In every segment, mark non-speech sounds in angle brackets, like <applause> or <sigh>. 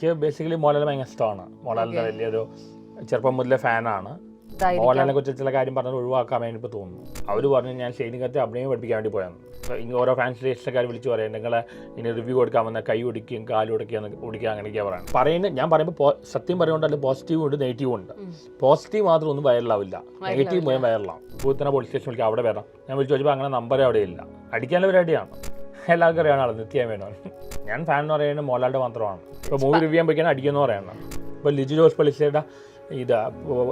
എനിക്ക് ബേസിക്കലി മോഹൻലാൽ ഭയങ്കര ഇഷ്ടമാണ്. മോഹൻലാലിന്റെ വലിയൊരു ചെറുപ്പം മുതലേ ഫാനാണ്. മോലാലിനെ മോഹൻലാലിനെ കുറിച്ച് ചില കാര്യം പറഞ്ഞത് ഒഴിവാക്കാൻ വേണ്ടി ഇപ്പോൾ തോന്നുന്നു. അവർ പറഞ്ഞു ഞാൻ ശൈനികത്തെ അഭിനയം പഠിപ്പിക്കാൻ വേണ്ടി പോയാണ് ഇങ്ങനെ ഓരോ ഫാൻസ് ലിസ്റ്റുകാർ വിളിച്ച് പറയാം നിങ്ങളെ ഇനി റിവ്യൂ കൊടുക്കാൻ വന്ന കൈ ഒടിക്കുകയും കാൽ ഒടിക്കുക ഒടിക്കുക അങ്ങനെയൊക്കെ പറയാം പറയുന്നത് ഞാൻ പറയുമ്പോൾ സത്യം സത്യം അതിൽ പോസിറ്റീവ് ഉണ്ട് നെഗറ്റീവ് ഉണ്ട്. പോസിറ്റീവ് മാത്രം ഒന്നും വൈറലാവില്ല നെഗറ്റീവ് മുഴുവൻ വൈറലാവും പൂത്തന പോലീസ് സ്റ്റേഷൻ വിളിക്കുക അവിടെ വരണം. ഞാൻ വിളിച്ചു ചോദിച്ചപ്പോൾ അങ്ങനെ നമ്പർ അവിടെ ഇല്ല. അടിക്കാനുള്ള പരിപാടിയാണ് എല്ലാവർക്കും അറിയാനുള്ളത് നിത്യം വേണം ഞാൻ ഫാൻ എന്ന് പറയുന്നത് മോഹൻലാലിന്റെ മാത്രമാണ്. ഇപ്പോൾ മൂവി റിവ്യൂ ചെയ്യാൻ പോയിക്കാൻ അടിക്കുന്ന പറയുന്നത് ഇപ്പോൾ ലിജു ജോസ് പള്ളിച്ചയുടെ ഇത്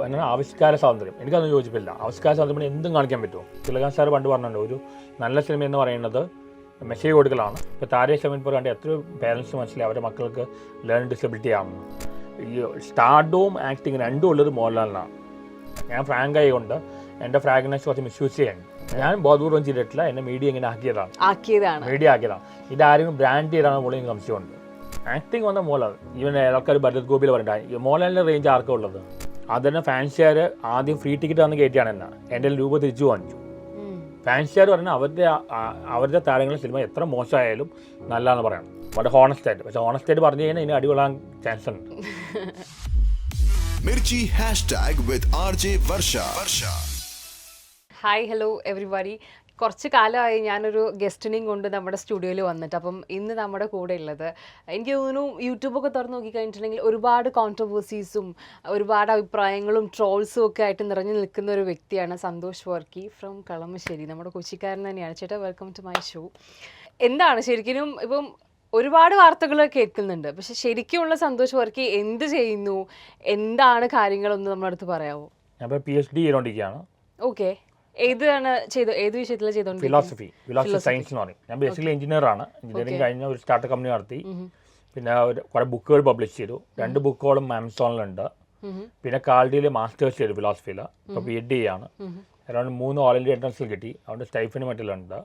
എന്നാ ആവിഷ്കാര സ്വാതന്ത്ര്യം. എനിക്കതൊന്നും യോജിപ്പില്ല. ആവിഷ്കാര സ്വാതന്ത്ര്യം എന്തും കാണിക്കാൻ പറ്റുമോ? തിലകൻ സാർ പണ്ട് പറഞ്ഞിട്ടുണ്ട് ഒരു നല്ല സിനിമ എന്ന് പറയുന്നത് മെസ്സേജ് കൊടുക്കലാണ്. ഇപ്പോൾ താരേ സെവൻപൂർ കണ്ട് എത്രയോ പേരൻസ് മനസ്സിലായി അവരുടെ മക്കൾക്ക് ലേൺ ഡിസബിലിറ്റി ആണെന്ന് ഈ സ്റ്റാർഡവും ആക്ടിങ് രണ്ടും ഉള്ളത് മോഹൻലാലിനാണ്. ഞാൻ ഫ്രാങ്കായി കൊണ്ട് എന്റെ ഫ്രാഗ്നസ് കുറച്ച് മിസ്യൂസ് ചെയ്യാൻ. ഞാൻ ബോധപൂർവം ചെയ്തിട്ടില്ല. എന്നെ മീഡിയ ഇങ്ങനെ ആക്കിയതാണ്. മീഡിയ ആക്കിയതാണ്. ഇതാരും ബ്രാൻഡ് ചെയ്താണ് പോലും എനിക്ക് സംശയമുണ്ട്. ആക്ടിങ് വന്ന മോളാണ്. ഈവൻ ആൾക്കാർ ഭരത് ഗോപിയിൽ പറഞ്ഞിട്ട് മോഹൻലാലിന്റെ റേഞ്ച് ആർക്കും ഉള്ളത്? അതിന് ഫാൻസുകാർ ആദ്യം ഫ്രീ ടിക്കറ്റ് വന്ന് കയറ്റിയാണ് എന്നെ എന്റെ രൂപ തിരിച്ചു വാങ്ങിച്ചു. ഫാൻസുകാർ പറഞ്ഞാൽ അവരുടെ അവരുടെ താരങ്ങളുടെ സിനിമ എത്ര മോശമായാലും നല്ലതാണെന്ന് പറയണം. വളരെ ഹോണസ്റ്റ് ആയിട്ട്. പക്ഷെ ഹോണസ്റ്റ് ആയിട്ട് പറഞ്ഞു കഴിഞ്ഞാൽ ഇനി അടിപൊളാൻ ചാൻസ് ഉണ്ട്. Mirchi hashtag with RJ Varsha. Varsha. Hi hello everybody കുറച്ച് കാലമായി ഞാനൊരു ഗസ്റ്റിനെയും കൊണ്ട് നമ്മുടെ സ്റ്റുഡിയോയിൽ വന്നിട്ട് അപ്പം ഇന്ന് നമ്മുടെ കൂടെ ഉള്ളത് എനിക്ക് തോന്നുന്നു യൂട്യൂബൊക്കെ തുറന്ന് നോക്കിക്കഴിഞ്ഞിട്ടുണ്ടെങ്കിൽ ഒരുപാട് കോൺട്രവേഴ്സീസും ഒരുപാട് അഭിപ്രായങ്ങളും ട്രോൾസും ഒക്കെ ആയിട്ട് നിറഞ്ഞു നിൽക്കുന്ന ഒരു വ്യക്തിയാണ് സന്തോഷ് വർക്കി ഫ്രം കളമശ്ശേരി. നമ്മുടെ കൊച്ചിക്കാരൻ തന്നെയാണ്. ചേട്ടാ വെൽക്കം ടു മൈ ഷോ എന്താണ് ശരിക്കും ഇപ്പം ഒരുപാട് വാർത്തകൾ കേൾക്കുന്നുണ്ട്. പക്ഷെ ശരിക്കുമുള്ള സന്തോഷ് വർക്കി എന്ത് ചെയ്യുന്നു? എന്താണ് കാര്യങ്ങളൊന്ന് നമ്മുടെ അടുത്ത് പറയാമോ ഞാൻ പി എച്ച് ഡി ചെയ്തുകൊണ്ടിരിക്കുകയാണ് ഓക്കെ ഏതാണ് ചെയ്തു ഏത് വിഷയത്തിലാണ് ചെയ്തോണ്ട് ഫിലോസഫി ഫിലോസഫി സയൻസ് എന്ന് പറയും. ഞാൻ ബേസിക്കലി എഞ്ചിനീയർ ആണ്. എഞ്ചിനീയറിംഗ് കഴിഞ്ഞ ഒരു സ്റ്റാർട്ടപ്പ് കമ്പനി നടത്തി. പിന്നെ ഒരു കുറേ ബുക്കുകൾ പബ്ലിഷ് ചെയ്തു. രണ്ട് ബുക്കുകളും ആമസോണിലുണ്ട് പിന്നെ കാൽഡിയിൽ മാസ്റ്റേഴ്സ് ചെയ്തു ഫിലോസഫിയിൽ ഇപ്പോൾ പി എച്ച് ഡി ആണ്. അറൗണ്ട് മൂന്ന് ഓൾ ഇന്ത്യ എൻട്രൻസിൽ കിട്ടി. അതുകൊണ്ട് സ്റ്റൈഫിന് മറ്റുള്ളുണ്ട്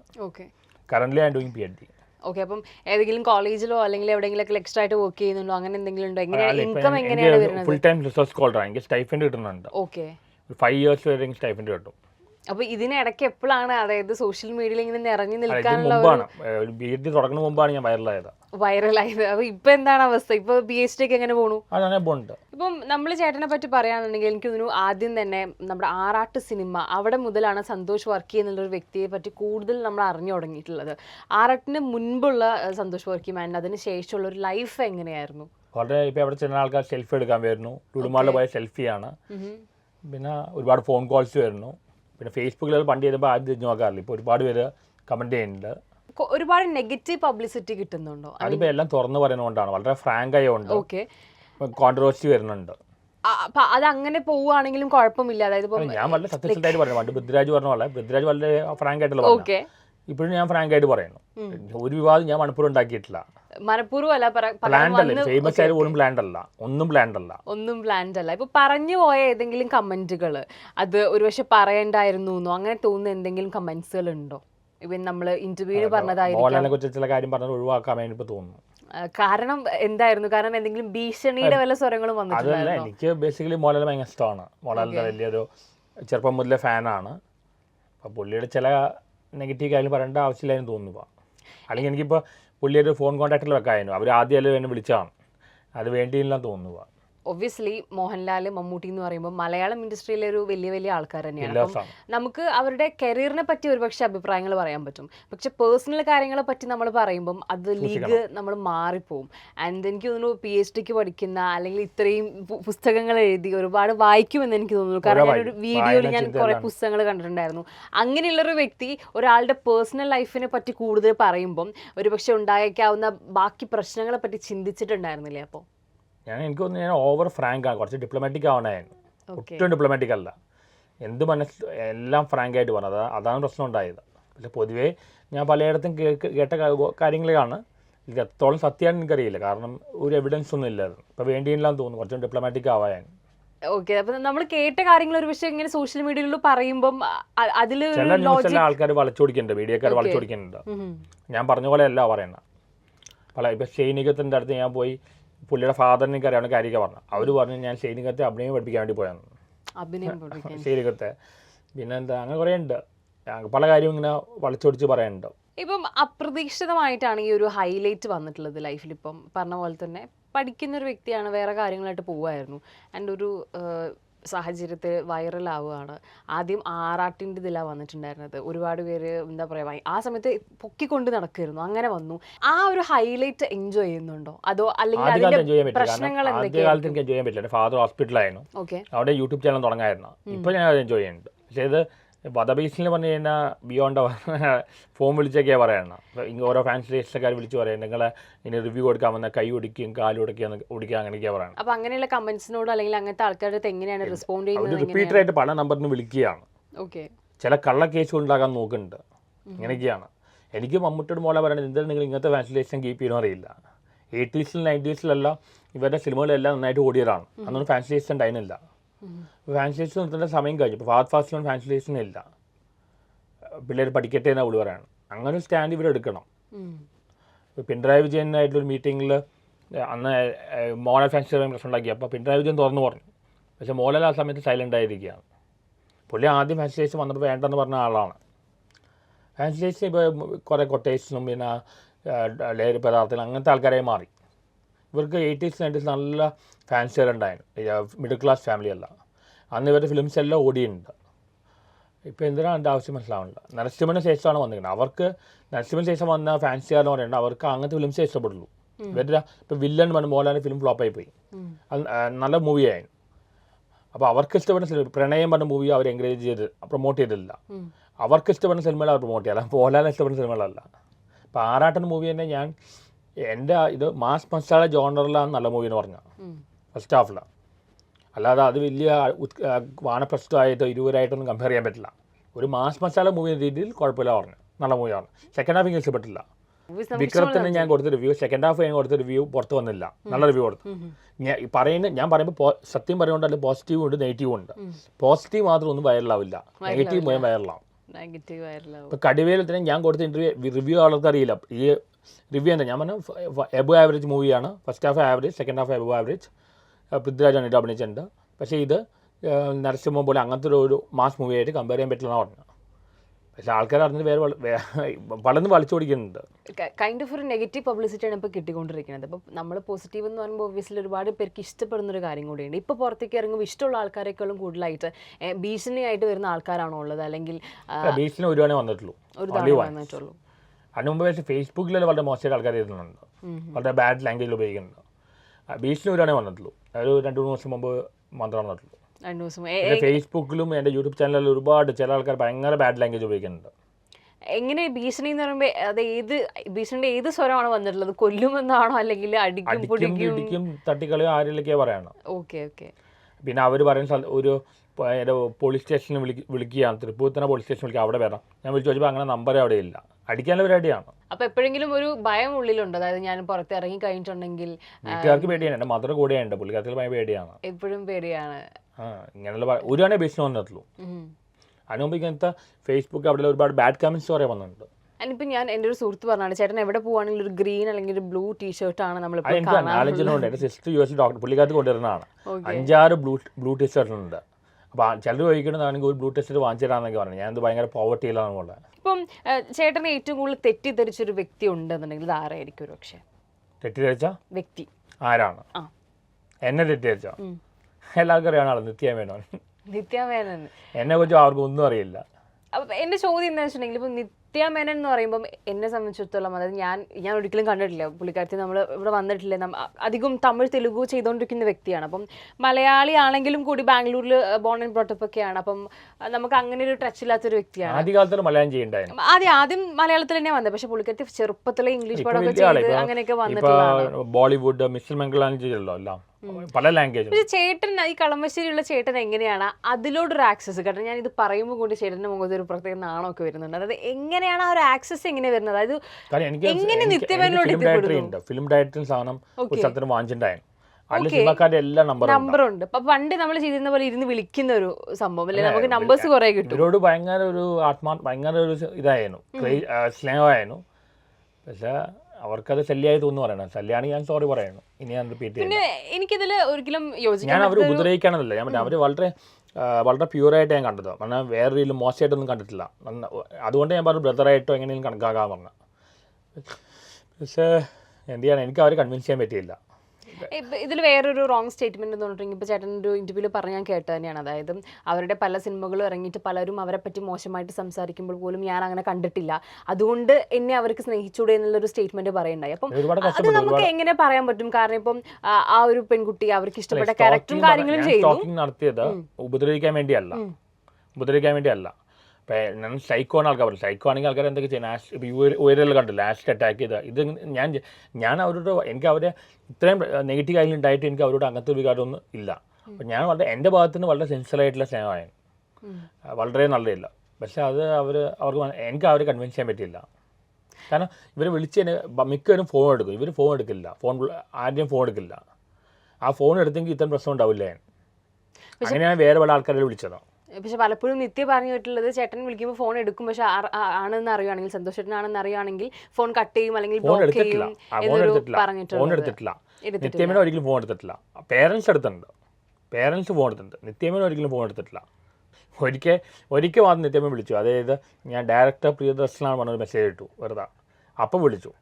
current I doing P H D okay അപ്പം ഏതെങ്കിലും കോളേജിലോ അല്ലെങ്കിൽ എവിടെയെങ്കിലും എക്സ്ട്രാ ആയിട്ട് വർക്ക് ചെയ്യുന്നുണ്ടോ? അങ്ങനെ എന്തെങ്കിലും ഉണ്ടോ? എങ്ങനെയാണ് ഇൻകം എങ്ങനെയാണ് വരുന്നത്? ഫുൾ ടൈം റിസർച്ച് സ്കോളർ ആണെങ്കിൽ സ്റ്റൈഫൻഡ് കിട്ടുന്നുണ്ട്. ഓക്കെ ഫൈവ് ഇയേഴ്സ് വരെ സ്റ്റൈഫൻഡ് കിട്ടും. അപ്പൊ ഇതിനിടയ്ക്ക് എപ്പോഴാണ് അതായത് സോഷ്യൽ മീഡിയയിൽ ഇങ്ങനെ നിറഞ്ഞു നിൽക്കാനുള്ള മുമ്പാണ്. ഒരു ബി തുടങ്ങുന്ന മുമ്പാണ് ഞാൻ വൈറലായത്. വൈറലായത്. അപ്പൊ ഇപ്പൊ എന്താണ് അവസ്ഥ? ഇപ്പൊ പി എച്ച് ഡി ഒക്കെ എങ്ങനെ പോണു? ഇപ്പം നമ്മൾ ചേട്ടനെ പറ്റി പറയുകയാണെന്നുണ്ടെങ്കിൽ എനിക്ക് തോന്നുന്നു ആദ്യം തന്നെ നമ്മുടെ ആറാട്ട് സിനിമ അവിടെ മുതലാണ് സന്തോഷ് വർക്കി എന്നുള്ളൊരു വ്യക്തിയെ പറ്റി കൂടുതൽ നമ്മൾ അറിഞ്ഞു തുടങ്ങിയിട്ടുള്ളത്. ആറാട്ടിന് മുൻപുള്ള സന്തോഷ് വർക്കി മാൻ അതിന് ശേഷമുള്ള ഒരു ലൈഫ് എങ്ങനെയായിരുന്നു? വളരെ ഇപ്പൊ അവിടെ ചെന്ന ആൾക്കാർ സെൽഫി എടുക്കാൻ വരുന്നു. ടുടുമാളിൽ പോയ സെൽഫിയാണ് പിന്നെ ഒരുപാട് ഫോൺ കോൾസ് വരുന്നു. പിന്നെ ഫേസ്ബുക്കിൽ പണ്ട് ചെയ്തപ്പോൾ ആദ്യം തിരിഞ്ഞു നോക്കാറില്ല. ഇപ്പോൾ ഒരുപാട് പേര് കമന്റ് ചെയ്യുന്നുണ്ട്. ഒരുപാട് നെഗറ്റീവ് പബ്ലിസിറ്റി കിട്ടുന്നുണ്ടോ? അതിപ്പോൾ എല്ലാം തുറന്നു പറയുന്നതുകൊണ്ടാണ്. വളരെ ഫ്രാങ്ക് ആയതുകൊണ്ട് ഓക്കെ കോൺട്രവേഴ്സി വരുന്നുണ്ട്. അത് അങ്ങനെ പോവുകയാണെങ്കിലും കുഴപ്പമില്ല. അതായത് ഞാൻ വളരെ സത്യസന്ധമായിട്ട് പറഞ്ഞു പണ്ട് പൃഥ്വിരാജ് പറഞ്ഞ പോലെ പൃഥ്വിരാജ് വളരെ ഫ്രാങ്ക് ആയിട്ടുള്ള ഇപ്പോഴും ഞാൻ ഫ്രാങ്ക് ആയിട്ട് പറയുന്നു. ഒരു വിവാദം ഞാൻ മണിപ്പൂർ ഉണ്ടാക്കിയിട്ടില്ല. മനഃപൂർവം അല്ല പറ- പകരം പ്ലാൻഡ് അല്ല വന്ന് ഫേമസ് ആയത് പോലും പ്ലാൻഡ് അല്ല. ഒന്നും പ്ലാൻഡ് അല്ല. ഒന്നും പ്ലാൻഡ് അല്ല. ഇപ്പൊ പറഞ്ഞു പോയ ഏതെങ്കിലും കമന്റുകൾ അത് ഒരുപക്ഷെ പറയണ്ടായിരുന്നു എന്നോ അങ്ങനെ തോന്നുന്ന എന്തെങ്കിലും കമന്റ്സുകൾ ഉണ്ടോ ഇവൻ നമ്മൾ ഇന്റർവ്യൂ പറഞ്ഞതായിരിക്കും. മോഹൻലാലിനെ കുറിച്ച് ചില കാര്യം പറഞ്ഞത് ഒഴിവാക്കാൻ തോന്നുന്നു. കാരണം എന്തായിരുന്നു? കാരണം എന്തെങ്കിലും ഭീഷണിയുടെ വല്ല സ്വരങ്ങളും വന്നിട്ടുണ്ടായിരുന്നു? എനിക്ക് ബേസിക്കലി മോഹൻലാൽ ഭയങ്കര ഇഷ്ടമാണ്. മോഹൻലാലിന്റെ വലിയൊരു ചെറുപ്പം മുതലേ ഫാനാണ് അപ്പോൾ പുള്ളിയുടെ ചില നെഗറ്റീവ് കാര്യം പറയേണ്ട ആവശ്യമില്ലായിരുന്നു തോന്നുക അല്ലെങ്കിൽ എനിക്കിപ്പോൾ പുള്ളിയൊരു ഫോൺ കോൺടാക്റ്റിൽ വെക്കായിരുന്നു. അവർ ആദ്യമല്ലോ എന്നെ വിളിച്ചതാണ് അത് വേണ്ടിയില്ല തോന്നുക ഒബ്വിയസ്ലി മോഹൻലാൽ മമ്മൂട്ടി എന്ന് പറയുമ്പോൾ മലയാളം ഇൻഡസ്ട്രിയിലെ ഒരു വലിയ വലിയ ആൾക്കാർ തന്നെയാണ്. അപ്പം നമുക്ക് അവരുടെ കരിയറിനെ പറ്റി ഒരുപക്ഷെ അഭിപ്രായങ്ങൾ പറയാൻ പറ്റും. പക്ഷെ പേഴ്സണൽ കാര്യങ്ങളെ പറ്റി നമ്മൾ പറയുമ്പം അത് ലീഗ് നമ്മൾ മാറിപ്പോവും. ആൻഡ് എനിക്ക് തോന്നുന്നു പി എച്ച് ഡിക്ക് പഠിക്കുന്ന അല്ലെങ്കിൽ ഇത്രയും പുസ്തകങ്ങൾ എഴുതി ഒരുപാട് വായിക്കുമെന്ന് എനിക്ക് തോന്നുന്നു. കാരണം ഞാനൊരു വായിക്കും. വീഡിയോയിൽ ഞാൻ. കുറെ പുസ്തകങ്ങൾ കണ്ടിട്ടുണ്ടായിരുന്നു. അങ്ങനെയുള്ളൊരു വ്യക്തി ഒരാളുടെ പേഴ്സണൽ ലൈഫിനെ പറ്റി കൂടുതൽ പറയുമ്പം ഒരുപക്ഷെ ഉണ്ടായേക്കാവുന്ന ബാക്കി പ്രശ്നങ്ങളെ പറ്റി ചിന്തിച്ചിട്ടുണ്ടായിരുന്നില്ലേ അപ്പോൾ? ഞാൻ എനിക്ക് തോന്നുന്നു ഞാൻ ഓവർ ഫ്രാങ്ക് ആണ് കുറച്ച് ഡിപ്ലോമാറ്റിക് ആവണായിരുന്നു ഒട്ടും ഡിപ്ലോമാറ്റിക് അല്ല. എന്ത് മനസ്സിൽ എല്ലാം ഫ്രാങ്ക് ആയിട്ട് പറഞ്ഞത് അതാ- അതാണ് പ്രശ്നം ഉണ്ടായത്. പക്ഷെ പൊതുവേ ഞാൻ പലയിടത്തും കേൾക്ക് കേട്ട കാ- കാര്യങ്ങളാണ് ഇത് എത്രത്തോളം സത്യമാണെന്ന് എനിക്കറിയില്ല. കാരണം ഒരു എവിഡൻസ് ഒന്നും ഇല്ലായിരുന്നു ഇപ്പോൾ വേണ്ടിയില്ലാന്ന് തോന്നുന്നു. കുറച്ചും ഡിപ്ലോമാറ്റിക് ആവാൻ. ഓക്കെ അപ്പൊ നമ്മൾ കേട്ട കാര്യങ്ങൾ ഒരു പക്ഷേ ഇങ്ങനെ സോഷ്യൽ മീഡിയയിൽ പറയുമ്പോൾ അതിൽ ചില ആൾക്കാർ വളച്ചൊടിക്കുന്നുണ്ട്. മീഡിയക്കാർ വളച്ചൊടിക്കുന്നുണ്ട്. ഞാൻ പറഞ്ഞ പോലെ അല്ല പറയണ പല ഇപ്പം ഷെയ്നികത്തിന്റെ അടുത്ത് ഞാൻ പോയി പുള്ളിയുടെ ഫാദറിനെ എനിക്ക് അറിയാവുന്ന കാര്യമൊക്കെ പറഞ്ഞു. അവർ പറഞ്ഞു ഞാൻ ശൈനികത്തെ അഭിനയം പഠിപ്പിക്കാൻ വേണ്ടി പോയാണ് <laughs> ഷെയ്നികത്തെ. പിന്നെ എന്താ അങ്ങനെ കുറേ ഉണ്ട്. പല കാര്യവും ഇങ്ങനെ വളച്ചൊടിച്ച് പറയാനുണ്ട്. ഇപ്പം അപ്രതീക്ഷിതമായിട്ടാണ് ഈ ഒരു ഹൈലൈറ്റ് വന്നിട്ടുള്ളത് ലൈഫിൽ ഇപ്പം. പറഞ്ഞ പോലെ തന്നെ പഠിക്കുന്ന ഒരു വ്യക്തിയാണ് വേറെ കാര്യങ്ങളായിട്ട് പോവായിരുന്നു ആൻഡ് ഒരു സാഹചര്യത്തിൽ വൈറലാവുകയാണ്. ആദ്യം ആറാട്ടിന്റെ ഇതിലാണ് വന്നിട്ടുണ്ടായിരുന്നത്. ഒരുപാട് പേര് എന്താ പറയുക ആ സമയത്ത് പൊക്കിക്കൊണ്ട് നടക്കുമായിരുന്നു അങ്ങനെ വന്നു. ആ ഒരു ഹൈലൈറ്റ് എൻജോയ് ചെയ്യുന്നുണ്ടോ? അതോ അല്ലെങ്കിൽ അതിന്റെ പ്രശ്നങ്ങൾ എന്തൊക്കെയാണ് എനിക്ക് എൻജോയ് ചെയ്യാൻ പറ്റില്ല. ഫാദർ ഹോസ്പിറ്റലായിരുന്നു ഓക്കെ അവിടെ യൂട്യൂബ് ചാനൽ തുടങ്ങായിരുന്നു. ഇപ്പൊ ഞാൻ എൻജോയ് ചെയ്യുന്നുണ്ട്. പക്ഷേ ഇത് വധബേസിൽ പറഞ്ഞു കഴിഞ്ഞാൽ ബിയോണ്ട് ഫോൺ <laughs> വിളിച്ചൊക്കെയാണ് പറയണം അപ്പോൾ ഇങ്ങനെ ഓരോ ഫാൻസ് ലിസ്റ്റൊക്കെ വിളിച്ച് പറയാം നിങ്ങളെ ഇനി റിവ്യൂ കൊടുക്കാൻ വന്ന കൈ ഒടിക്കുകയും കാൽ ഒടിക്കുക ഒടിക്കുക അങ്ങനെയൊക്കെയാണ് പറയണം അപ്പൊ അങ്ങനെയുള്ള കമന്റ്സിനോട് അല്ലെങ്കിൽ അങ്ങനത്തെ ആൾക്കാരുടെ എങ്ങനെയാണ് റെസ്പോണ്ട് ചെയ്യുന്നത് റിപ്പീറ്റഡായിട്ട് പല നമ്പറിന് വിളിക്കുകയാണ്. ഓക്കെ ചില കള്ള കേസ് ഉണ്ടാക്കാൻ നോക്കുന്നുണ്ട് ഇങ്ങനെയൊക്കെയാണ്. എനിക്ക് മമ്മൂട്ടിയുടെ മോളെ പറയണത് എന്തായാലും നിങ്ങൾ ഇങ്ങനത്തെ ഫാൻസിലേഷൻ കീപ്പ് ചെയ്യണമെന്ന് അറിയില്ല. എയ്റ്റീസിലും നയന്റീസിലെല്ലാം ഇവരുടെ സിനിമകളെല്ലാം നന്നായിട്ട് ഓടിയതാണ്. അന്നൊന്നും ഫാൻസിലേഷൻ ഉണ്ടായിരുന്നില്ല. ഫാൻസിലേഷൻ നിർത്തേണ്ട സമയം കഴിഞ്ഞു. ഇപ്പോൾ ഫാസ്റ്റ് ഫാസ്റ്റിലും ഫാൻസിലേഷൻ ഇല്ല പിള്ളേർ പഠിക്കട്ടെ എന്നാണ് വിളി പറയണം. അങ്ങനെ ഒരു സ്റ്റാൻഡ് ഇവിടെ എടുക്കണം. ഇപ്പോൾ പിണറായി വിജയനായിട്ടുള്ളൊരു മീറ്റിങ്ങിൽ അന്ന് ഏഹ്, മോഹൻലാൽ ഫാൻസ് പ്രശ്നം ഉണ്ടാക്കി. അപ്പോൾ പിണറായി വിജയൻ തുറന്നു പറഞ്ഞു. പക്ഷേ മോഹൻലാൽ ആ സമയത്ത് സൈലന്റ് ആയിരിക്കുകയാണ്. പുള്ളി ആദ്യം ഫാൻസിലേഷൻ വന്നപ്പോൾ വേണ്ടെന്ന് പറഞ്ഞ ആളാണ്. ഫാൻസിലേഷൻ ഇപ്പോൾ കുറേ കൊട്ടേഷനും പിന്നെ ലഹരി പദാർത്ഥങ്ങൾ അങ്ങനത്തെ ആൾക്കാരായി മാറി. ഇവർക്ക് എയ്റ്റീസ് നയന്റീസ് നല്ല ഫാൻസുകാർ ഉണ്ടായിരുന്നു. മിഡിൽ ക്ലാസ് ഫാമിലി അല്ല. അന്ന് ഇവരുടെ ഫിലിംസ് എല്ലാം ഓടിയിട്ടുണ്ട്. ഇപ്പോൾ എന്തിനാണ് എന്റെ ആവശ്യം മനസ്സിലാവുന്നില്ല. നരസിംഹന് ശേഷമാണ് വന്നിരിക്കുന്നത്. അവർക്ക് നരസിംഹന് ശേഷം വന്ന ഫാൻസി എന്ന് പറയുന്നത് അവർക്ക് അങ്ങനത്തെ ഫിലിംസേ ഇഷ്ടപ്പെടുള്ളൂ. ഇവരുടെ ഇപ്പോൾ വില്ലൻ പറഞ്ഞ മോഹൻലാലിന്റെ ഫിലിം ഫ്ലോപ്പായി പോയി. അത് നല്ല മൂവിയായിരുന്നു അപ്പോൾ അവർക്ക് ഇഷ്ടപ്പെടുന്ന സിനിമ പ്രണയം പറഞ്ഞ മൂവി അവർ എൻകറേജ് ചെയ്ത് പ്രൊമോട്ട് ചെയ്തില്ല അവർക്ക് ഇഷ്ടപ്പെടുന്ന സിനിമകൾ അവർ പ്രൊമോട്ട് ചെയ്യാം മോഹൻലാലിന് ഇഷ്ടപ്പെടുന്ന സിനിമകളല്ല അപ്പോൾ ആറാട്ടൻ മൂവി തന്നെ ഞാൻ എന്റെ ഇത് മാസ് മസാല ജോണറിലാണ് നല്ല മൂവി എന്ന് പറഞ്ഞു. ഫസ്റ്റ് ഹാഫിലാണ് അല്ലാതെ അത് വലിയ ആയിട്ട് ഇരുവരായിട്ടൊന്നും കമ്പയർ ചെയ്യാൻ പറ്റില്ല. ഒരു മാസ് മസാല മൂവി എന്ന രീതിയിൽ കുഴപ്പമില്ല പറഞ്ഞു. നല്ല മൂവിയാണ് സെക്കൻഡ് ഹാഫ് എനിക്ക് ഇഷ്ടപ്പെട്ടില്ല. വിക്രത്തിന് ഞാൻ കൊടുത്ത റിവ്യൂ സെക്കൻഡ് ഹാഫ് ഞാൻ കൊടുത്ത റിവ്യൂ പുറത്ത് വന്നില്ല. നല്ല റിവ്യൂ കൊടുത്തു. ഞാൻ പറയുന്ന ഞാൻ പറയുമ്പോൾ സത്യം സത്യം അല്ലെങ്കിൽ പോസിറ്റീവ് ഉണ്ട് നെഗറ്റീവ് ഉണ്ട്. പോസിറ്റീവ് മാത്രം ഒന്നും വൈറലാവില്ല നെഗറ്റീവ് പോയാൽ വൈറലാവും ഇപ്പോൾ തന്നെ ഞാൻ കൊടുത്ത ഇന്റർവ്യൂ റിവ്യൂ ആൾക്ക് അറിയില്ല. ഈ റിവ്യൂ എന്താ? ഞാൻ പറഞ്ഞു എബോ ആവറേജ് മൂവിയാണ് first half average second half above average Prithviraj ഇത് അഭിനയിച്ചിട്ടുണ്ട്. പക്ഷേ ഇത് നരസിംഹം പോലെ അങ്ങനത്തെ ഒരു- മാസ് മൂവിയായിട്ട് കമ്പയർ ചെയ്യാൻ പറ്റില്ല പറഞ്ഞത്. പക്ഷേ ആൾക്കാർ അറിഞ്ഞത് വേറെ വളർന്ന് വലിച്ചു ഓടിക്കുന്നുണ്ട് കൈൻഡ് ഓഫ് ഒരു നെഗറ്റീവ് പബ്ലിസിറ്റിയാണ് ഇപ്പോൾ കിട്ടിക്കൊണ്ടിരിക്കുന്നത്. അപ്പോൾ നമ്മൾ പോസിറ്റീവ് എന്ന് പറയുമ്പോൾ ഒബ്വിയസ്ലി ഒരുപാട് പേർക്ക് ഇഷ്ടപ്പെടുന്ന ഒരു കാര്യം കൂടിയുണ്ട്. ഇപ്പോൾ പുറത്തേക്ക് ഇറങ്ങുമ്പോൾ ഇഷ്ടമുള്ള ആൾക്കാരെക്കാളും കൂടുതലായിട്ട് ഭീഷണിയായിട്ട് വരുന്ന ആൾക്കാരാണോ ഉള്ളത്? അല്ലെങ്കിൽ ഭീഷണി ഒരുപാട് വന്നിട്ടുള്ളൂ. ഒരു Only തവണ വന്നിട്ടുള്ളൂ. അതിന് മുമ്പ് പക്ഷേ ഫേസ്ബുക്കിൽ വളരെ മോശമായിട്ട് ആൾക്കാർ എഴുതുന്നുണ്ട് വളരെ ബാഡ് ലാംഗ്വേജിൽ ഉപയോഗിക്കുന്നുണ്ട്. ബീച്ചിന് ഒരാണേ വന്നിട്ടുള്ളൂ. ഒരു രണ്ട് മൂന്ന് വർഷം മുമ്പ് മാത്രമാണ് വന്നിട്ടുള്ളൂ. ദിവസം ഫേസ്ബുക്കിലും എന്റെ യൂട്യൂബ് ചാനലിലും ഒരുപാട് ചില ആൾക്കാർ ഭയങ്കര ബാഡ് ലാംഗ്വേജ് ഉപയോഗിക്കുന്നുണ്ട്. എങ്ങനെ ഭീഷണി എന്ന് പറയുമ്പോൾ അത് ഏത് ഭീഷണിയുടെ ഏത് സ്വരമാണ് വന്നിട്ടുള്ളത്? കൊല്ലുമെന്നാണോ അല്ലെങ്കിൽ അടിക്കും പൊടിക്കും? ഇടിക്കും തട്ടിക്കളിയും ആരിലേക്കാണ് പറയണം. Okay okay. പിന്നെ അവർ പറയുന്ന ഒരു പോലീസ് സ്റ്റേഷനിൽ വിളി വിളിക്കുകയാണ്. തൃപ്പൂത്തന പോലീസ് സ്റ്റേഷൻ വിളിക്കുക അവിടെ വരാം ഞാൻ വിളിച്ചു ചോദിച്ചപ്പോൾ അങ്ങനെ നമ്പർ അവിടെ ഇല്ല. അടിക്കാനുള്ള പരിപാടിയാണ്. അപ്പൊ എപ്പോഴെങ്കിലും ഒരു ഭയം ഉള്ളിലുണ്ട്? അതായത് ഞാൻ പുറത്ത് ഇറങ്ങി കഴിഞ്ഞിട്ടുണ്ടെങ്കിൽ വീട്ടുകാർക്ക് പേടിയാണ്. എന്റെ മദർ കൂടെയുണ്ട്. പുള്ളിക്കാർക്ക് ഭയം പേടിയാണ്. എപ്പോഴും പേടിയാണ്. ഇങ്ങനെയുള്ള ഒരു ഒരുവാണേ ബീച്ചിന് വന്നിട്ടുള്ളൂ. അതിനു മുമ്പ് ഇങ്ങനത്തെ ഫേസ്ബുക്ക് അവിടെ ഒരുപാട് ബാഡ് കമന്റ്സ് കുറേ വന്നിട്ടുണ്ട്. അതിനിപ്പോ ഞാൻ എന്റെ ഒരു സുഹൃത്ത് പറഞ്ഞാണ് ചേട്ടൻ എവിടെ പോവാണെങ്കിലും ഒരു ഗ്രീൻ അല്ലെങ്കിൽ ഒരു ബ്ലൂ ടീഷർട്ട് ആണ് നമ്മൾ സിസ്റ്റർ യു എസ് ഡോക്ടർ പുള്ളിക്കാർക്ക് കൊണ്ടുവരുന്നതാണ്. അഞ്ചാറ് ബ്ലൂ ബ്ലൂ ടീഷർട്ടുണ്ട് ഉണ്ട് അപ്പോൾ ചിലർ ചോദിക്കണമെന്നാണെങ്കിൽ ഒരു ബ്ലൂ ടെസ്റ്റ് വാങ്ങിച്ചു തരാമെന്നൊക്കെ പറഞ്ഞു. ഞാനത് ഭയങ്കര പോവർട്ടിയിലാണ് ഉള്ളത് ഇപ്പം ചേട്ടനെ ഏറ്റവും കൂടുതൽ തെറ്റിദ്ധരിച്ച ഒരു വ്യക്തി ഉണ്ടെന്നുണ്ടെങ്കിൽ ഇത് ആരായിരിക്കും ഒരു പക്ഷേ തെറ്റിദ്ധരിച്ച? വ്യക്തി. ആരാണ്? എന്നെ തെറ്റിദ്ധരിച്ച? എല്ലാവർക്കും അറിയാനാണ് ആൾ നിത്യ മേനോൻ നിത്യാമേനൻ എന്നെ കുറിച്ച് ആർക്കും ഒന്നും അറിയില്ല. എന്റെ ചോദ്യം എന്താ വെച്ചിട്ടുണ്ടെങ്കിൽ ഇപ്പം നിത്യാമേനൻ എന്ന് പറയുമ്പം എന്നെ സംബന്ധിച്ചിടത്തോളം അതായത് ഞാൻ ഞാൻ ഒരിക്കലും കണ്ടിട്ടില്ല. പുള്ളിക്കാരത്തി നമ്മൾ ഇവിടെ വന്നിട്ടില്ല. അധികം തമിഴ് തെലുഗു ചെയ്തുകൊണ്ടിരിക്കുന്ന വ്യക്തിയാണ്. അപ്പം മലയാളി ആണെങ്കിലും കൂടി ബാംഗ്ലൂരിൽ ബോൺ ആൻഡ് ബ്രോട്ടപ്പ് ഒക്കെയാണ്. അപ്പം നമുക്ക് അങ്ങനെ ഒരു ടച്ച് ഇല്ലാത്തൊരു വ്യക്തിയാണ്. ആദ്യകാലത്തിൽ മലയാളം ചെയ്യണ്ടായിരുന്നു. ആദ്യം ആദ്യം മലയാളത്തിൽ തന്നെ വന്നത്. പക്ഷെ പുള്ളിക്കാരത്തി ചെറുപ്പത്തിലെ ഇംഗ്ലീഷ് പടമൊക്കെ. ചെയ്ത് അങ്ങനെയൊക്കെ വന്നിട്ടുള്ളതാണ്. ബോളിവുഡ് എല്ലാം? പല ലാംഗ്വേജ് പക്ഷെ ചേട്ടൻ ഈ കളമശ്ശേരിയുള്ള ചേട്ടൻ എങ്ങനെയാണ്? അതിലോടൊരു ആക്സസ് കാരണം ഞാൻ ഇത് പറയുമ്പോൾ കൂടി ചേട്ടന്റെ മുഖത്ത് ഒരു പ്രത്യേക നാണമൊക്കെ വരുന്നുണ്ട്. അതായത് എങ്ങനെയാണ് ആ ഒരു ആക്സസ് എങ്ങനെ വരുന്നത്. അതായത് എങ്ങനെ നിത്യമേനോട് ഫിലിം ഡയറക്ടറി എത്തിപ്പെടുന്നു? ഉണ്ട്. ഫിലിം ഡയറക്ടറിന് സാധനം ഒരു. സ്ഥലത്തിന് വാങ്ങിച്ചിട്ടുണ്ടായിരുന്നു. അതിൽ എല്ലാ നമ്പറും ഉണ്ട്. അപ്പൊ പണ്ട് നമ്മൾ ചെയ്തിരുന്ന പോലെ ഇരുന്ന് വിളിക്കുന്ന ഒരു സംഭവം. അല്ലെ? നമുക്ക് നമ്പേഴ്സ് കുറെ കിട്ടും. ഇവരോട് ഭയങ്കര ഒരു ആത്മാ ഭയങ്കര ഒരു ഇതായിരുന്നു. സ്നേഹമായിരുന്നു. പക്ഷേ അവർക്കത് ശല്യമായി തോന്നുന്നു പറയണം ശല്യാണ് ഞാൻ സോറി പറയുന്നു ഇനി ഞാൻ റിപ്പീറ്റ് പിന്നെ എനിക്കിതിൽ ഒരിക്കലും യോജിക്കാൻ ഞാൻ അവർ പറ്റാത്തൊരു- ഉപദ്രവിക്കണമെന്നില്ല ഞാൻ അവർ വളരെ വളരെ പ്യൂറായിട്ട് ഞാൻ കണ്ടത്. കാരണം വേറെ രീതിയിൽ മോശമായിട്ടൊന്നും കണ്ടിട്ടില്ല. അതുകൊണ്ട് ഞാൻ പറഞ്ഞു ബ്രദറായിട്ടോ എങ്ങനെയും കണക്കാക്കാൻ പറഞ്ഞു. പക്ഷേ എന്ത് ചെയ്യാൻ എനിക്ക് അവരെ കൺവിൻസ് ചെയ്യാൻ പറ്റിയില്ല. ഇതിൽ വേറൊരു റോങ് സ്റ്റേറ്റ്മെന്റ് എന്ന് പറഞ്ഞിട്ടുണ്ടെങ്കിൽ ഇപ്പോൾ ചേട്ടൻ ഒരു ഇന്റർവ്യൂവിൽ പറഞ്ഞ് ഞാൻ കേട്ടത് തന്നെയാണ്. അതായത് അവരുടെ പല സിനിമകളും ഇറങ്ങിയിട്ട് പലരും അവരെ പറ്റി മോശമായിട്ട് സംസാരിക്കുമ്പോൾ പോലും ഞാൻ അങ്ങനെ കണ്ടിട്ടില്ല. അതുകൊണ്ട് എന്നെ അവർക്ക് സ്നേഹിച്ചൂടെ എന്നുള്ളൊരു സ്റ്റേറ്റ്മെന്റ് പറയുണ്ടായി അപ്പം അത് നമുക്ക് എങ്ങനെ പറയാൻ പറ്റും? കാരണം ഇപ്പം ആ, ഒരു പെൺകുട്ടി അവർക്ക് ഇഷ്ടപ്പെട്ട ക്യാരക്ടറും കാര്യങ്ങളും നടത്തിയത് ഉപദ്രവിക്കാൻ വേണ്ടിയല്ല. ഉപദ്രവിക്കാൻ വേണ്ടിയല്ല. ഇപ്പൊ ഞാൻ സൈക്കോ ആണ് ആൾക്കാർ പറയും സൈക്കോ ആണെങ്കിൽ ആൾക്കാർ എന്തൊക്കെ ചെയ്യുന്നത് ആഷ് ഇപ്പൊ ഉയരൽ കണ്ടില്ല? ലാസ്റ്റ് അറ്റാക്ക് ചെയ്ത. ഇത് ഞാൻ ഞാൻ അവരോട് എനിക്ക് അവരെ ഇത്രയും നെഗറ്റീവ് കാര്യങ്ങൾ ഉണ്ടായിട്ട് എനിക്ക് അവരോട് അങ്ങനത്തെ ഒരു വികാരമൊന്നും ഇല്ല. അപ്പം ഞാൻ വളരെ എന്റെ ഭാഗത്തു നിന്ന് വളരെ സെൻസറായിട്ടുള്ള ആയിട്ടുള്ള സ്നേഹമായിരുന്നു വളരെ നല്ലതില്ല. പക്ഷെ അത് അവർ അവർക്ക് എനിക്ക് അവരെ കൺവിൻസ് ചെയ്യാൻ പറ്റിയില്ല. കാരണം ഇവർ വിളിച്ച് മിക്കവരും ഫോൺ എടുക്കും. ഇവർ ഫോൺ എടുക്കില്ല. ഫോൺ ആരുടെയും ഫോൺ എടുക്കില്ല. ആ ഫോൺ എടുത്തെങ്കിൽ ഇത്രയും പ്രശ്നം ഉണ്ടാവില്ല ഞാൻ. അങ്ങനെയാണ് വേറെ പല ആൾക്കാരെ വിളിച്ചത്. പക്ഷെ പലപ്പോഴും നിത്യ പറഞ്ഞു കേട്ടുള്ളത് ചേട്ടൻ വിളിക്കുമ്പോൾ ഫോൺ എടുക്കും. പക്ഷെ ആണെന്ന് അറിയുവാണെങ്കിൽ സന്തോഷ് ചേട്ടനാണെന്ന് അറിയുവാണെങ്കിൽ ഫോൺ കട്ട് ചെയ്യും അല്ലെങ്കിൽ ബ്ലോക്ക് ചെയ്യും എന്നൊരു. നിത്യമേന ഒരിക്കലും ഫോൺ എടുത്തിട്ടില്ല. പേരൻസ് എടുത്തിട്ടുണ്ട്. പേരൻസ് ഫോൺ എടുത്തിട്ടുണ്ട്. നിത്യമേന ഒരിക്കലും ഫോൺ എടുത്തിട്ടില്ല. ഒരിക്കൽ ഒരിക്കൽ മാത്രം നിത്യമേ വിളിച്ചു. അതായത് ഞാൻ ഡയറക്ടർ പ്രിയദർശനാണ് പറഞ്ഞൊരു മെസ്സേജ് ഇട്ടു. വെറുതെ. അപ്പം വിളിച്ചു.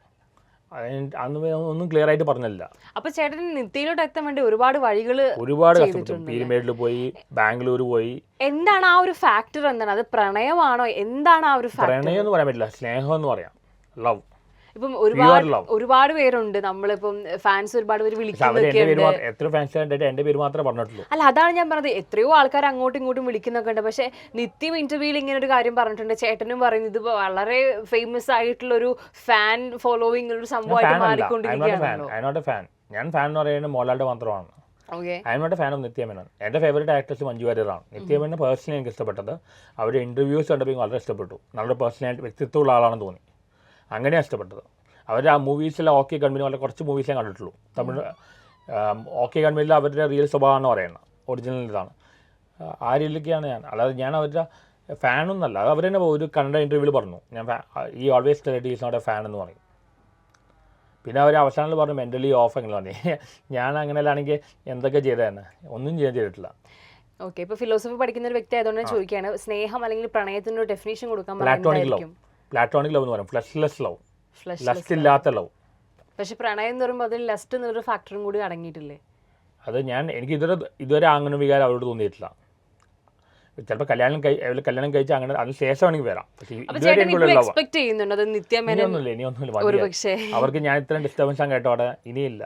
അന്ന് ഒന്നും ക്ലിയർ ആയിട്ട് പറഞ്ഞില്ല. അപ്പൊ ചേട്ടൻ നിത്യയിലോട്ട് എത്താൻ വേണ്ടി ഒരുപാട് വഴികൾ ഒരുപാട് കഷ്ടപ്പെട്ടു. പീരുമേഡിൽ പോയി ബാംഗ്ലൂർ പോയി. എന്താണ് ആ ഒരു ഫാക്ടർ എന്താണ്? അത് പ്രണയമാണോ? എന്താണ് ആ ഒരു പ്രണയം എന്ന് പറയാൻ പറ്റില്ല സ്നേഹം എന്ന് പറയാം. ലവ് ഇപ്പം ഒരുപാട്. ഒരുപാട് പേരുണ്ട്. നമ്മളിപ്പം ഫാൻസ് ഒരുപാട് പേര് പക്ഷെ അവർ എന്റെ വിളിക്കുന്നൊക്കെ പേര് എത്ര ഫാൻസ് കണ്ടിട്ട് എന്റെ പേര് മാത്രമേ പറഞ്ഞിട്ടുള്ളൂ. അല്ല അതാണ് ഞാൻ പറഞ്ഞത്. എത്രയോ ആൾക്കാർ അങ്ങോട്ടും ഇങ്ങോട്ടും വിളിക്കുന്നൊക്കെ ഉണ്ട്. പക്ഷെ നിത്യം ഇന്റർവ്യൂവിൽ ഇങ്ങനെ ഒരു കാര്യം പറഞ്ഞിട്ടുണ്ട്. ചേട്ടനും പറയുന്നത് ഇത് വളരെ ഫേമസ് ആയിട്ടുള്ള ഒരു ഫാൻ ഫോളോവിങ് ഒരു സംഭവമായിട്ട് മാറിക്കൊണ്ടിരിക്കുകയാണ് ഞാൻ ഫാൻ എന്ന് പറയുന്നത് മോലാളുടെ മാത്രമാണ്. അതിനോട്ട് ഐ നിത്യമേനാണ് എന്റെ ഫേവറേറ്റ് ആക്ട്രസ് മഞ്ജു വാര്യറാണ്. നിത്യമേനെ പേഴ്സണലി എനിക്ക് ഇഷ്ടപ്പെട്ടത്. അവരുടെ ഇന്റർവ്യൂസ് കണ്ടപ്പോൾ വളരെ ഇഷ്ടപ്പെട്ടു. നല്ലൊരു പേഴ്സണലായിട്ട് വ്യക്തിത്വമുള്ള ആളാണെന്ന് തോന്നി. അങ്ങനെയാണ് ഇഷ്ടപ്പെട്ടത്. അവർ ആ മൂവീസിലെ ഓക്കെ കൺമിനി വളരെ കുറച്ച് മൂവീസേ കണ്ടിട്ടുള്ളൂ. തമിഴ് ഓക്കെ കൺമിനിൽ അവരുടെ റിയൽ സ്വഭാവമാണ് പറയുന്നത്. ഒറിജിനൽ ഇതാണ്. ആ, രീതിയിലൊക്കെയാണ് ഞാൻ. അല്ലാതെ ഞാൻ അവരുടെ ഫാനൊന്നല്ല അത് അവർ തന്നെ ഒരു കന്നഡ ഇന്റർവ്യൂവിൽ പറഞ്ഞു. ഞാൻ ഈ ഓൾവേസ് ടെലിറ്റി ഈസ് നോട്ട് എ ഫാൻ എന്ന് പറയും. പിന്നെ അവർ അവസാനം പറഞ്ഞു മെന്റലി ഓഫ് എങ്ങനെ പറഞ്ഞു. <laughs> ഞാൻ അങ്ങനെയല്ലാണെങ്കിൽ എന്തൊക്കെ ചെയ്തതെന്ന് ഒന്നും ചെയ്യാൻ ചെയ്തിട്ടില്ല. ഓക്കെ ഇപ്പോൾ ഫിലോസഫി പഠിക്കുന്ന ഒരു വ്യക്തി ആയതുകൊണ്ട് ഞാൻ ചോദിക്കുകയാണ് സ്നേഹം അല്ലെങ്കിൽ പ്രണയത്തിനൊരു ഡെഫിനേഷൻ കൊടുക്കാൻ പ്ലാറ്റോണിക് ലവ് എന്തായിരിക്കും പ്ലാറ്റോണിക് ലവ് എന്ന് പറയും. ഫ്ലഷ്ലെസ് ലവ് ഫ്ലഷ് ലസ്റ്റ് ഇല്ലാത്ത ലവ് പക്ഷെ പ്രണയം എന്ന് പറയുമ്പോൾ അതിൽ ലസ്റ്റ് എന്നൊരു ഫാക്ടറും കൂടി അടങ്ങിയിട്ടില്ലേ? അത് ഞാൻ എനിക്ക് ഇതുവരെ ഇതുവരെ അങ്ങനെ വികാരം അവരോട് തോന്നിയിട്ടില്ല. ചിലപ്പോൾ കല്യാണം കഴി കല്യാണം കഴിച്ച് അങ്ങനെ അതിന് ശേഷം എനിക്ക് വരാം. പക്ഷേ ഇനിയൊന്നുമില്ല അവർക്ക് ഞാൻ ഇത്രയും ഡിസ്റ്റർബൻസ് ആണ് കേട്ടോ അവിടെ. ഇനിയില്ല.